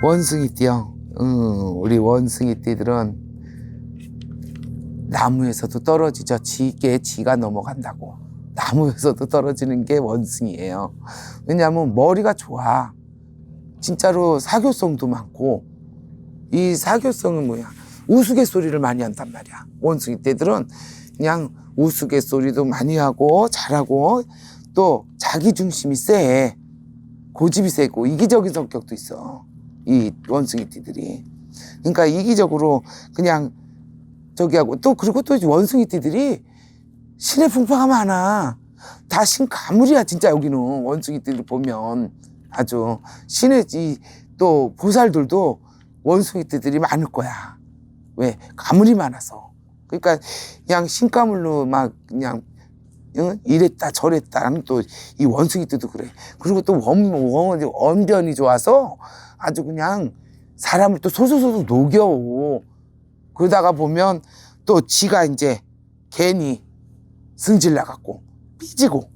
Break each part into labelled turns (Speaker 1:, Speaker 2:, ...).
Speaker 1: 원숭이띠요. 음, 우리 원숭이띠들은 나무에서도 떨어지죠. 지게 지가 넘어간다고. 나무에서도 떨어지는 게 원숭이에요. 왜냐하면 머리가 좋아. 진짜로 사교성도 많고 이 사교성은 뭐야? 우스갯소리를 많이 한단 말이야. 원숭이 떼들은 그냥 우스갯소리도 많이 하고 잘하고 또 자기 중심이 세. 고집이 세고 이기적인 성격도 있어. 이 원숭이 띠들이. 그러니까 이기적으로 그냥 저기 하고 또 그리고 또 원숭이 띠들이 신의 풍파가 많아. 다 신 가물이야 진짜 여기는 원숭이 띠들 보면 아주 신의 이또 보살들도 원숭이 띠들이 많을 거야. 왜 가물이 많아서. 그러니까 그냥 신가물로 막 그냥 응? 이랬다 저랬다는 또이 원숭이 띠도 그래. 그리고 또 원, 원, 원변이 좋아서 아주 그냥 사람을 또 소소소소 녹여. 그러다가 보면 또 지가 이제 괜히 승질 나갖고 삐지고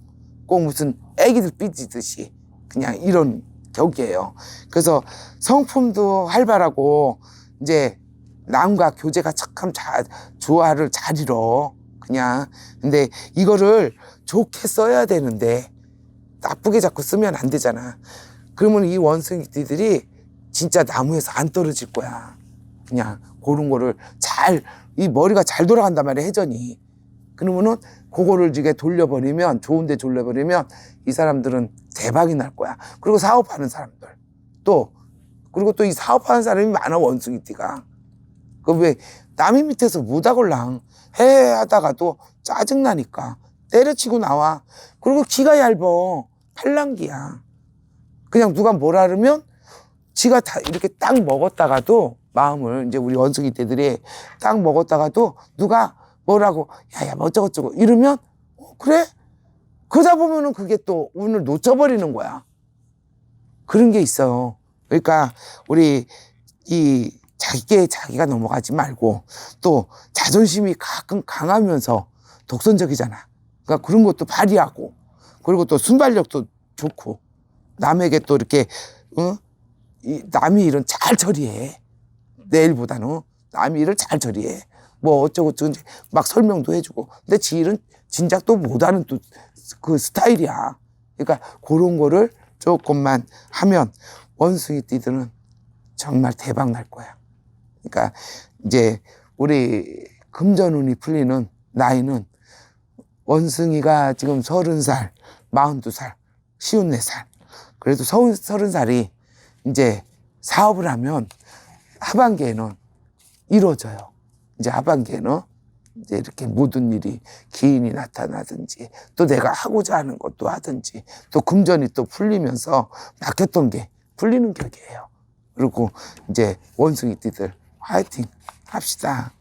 Speaker 1: 꼭 무슨 애기들 삐지듯이 그냥 이런 격이에요. 그래서 성품도 활발하고 이제 남과 교제가 참 잘, 조화를 잘 이뤄. 그냥. 근데 이거를 좋게 써야 되는데 나쁘게 자꾸 쓰면 안 되잖아. 그러면 이 원숭이들이 진짜 나무에서 안 떨어질 거야. 그냥 그런 거를 잘, 이 머리가 잘 돌아간단 말이야, 회전이. 그러면은 그거를 이게 돌려버리면, 좋은데 돌려버리면 이 사람들은 대박이 날 거야. 그리고 사업하는 사람들. 또, 그리고 또 이 사업하는 사람이 많아, 원숭이띠가. 그 왜, 남이 밑에서 무다골랑 해 하다가도 짜증나니까 때려치고 나와. 그리고 기가 얇어. 팔랑기야. 그냥 누가 뭐라 그러면 지가 다 이렇게 딱 먹었다가도 마음을 이제 우리 원숭이 떼들이 딱 먹었다가도 누가 뭐라고 야야 뭐 어쩌고저쩌고 이러면 어, 그래? 그러다 보면은 그게 또 운을 놓쳐버리는 거야. 그런 게 있어요. 그러니까 우리 이 자기게 자기가 넘어가지 말고 또 자존심이 가끔 강하면서 독선적이잖아. 그러니까 그런 것도 발휘하고 그리고 또 순발력도 좋고 남에게 또 이렇게 어? 이 남이 일은 잘 처리해. 내 일보다는 남이 일을 잘 처리해. 뭐 어쩌고 저쩌고 막 설명도 해주고. 근데 지 일은 진작 또 못하는 또 그 스타일이야. 그러니까 그런 거를 조금만 하면 원숭이 띠들은 정말 대박 날 거야. 그러니까 이제 우리 금전운이 풀리는 나이는 원숭이가 지금 서른 살, 마흔두 살, 쉬운 네 살. 그래도 서- 서른 살이 이제 사업을 하면 하반기에는 이루어져요. 이제 하반기에는 이제 이렇게 모든 일이 기인이 나타나든지 또 내가 하고자 하는 것도 하든지 또 금전이 또 풀리면서 막혔던 게 풀리는 격이에요. 그리고 이제 원숭이띠들 화이팅 합시다.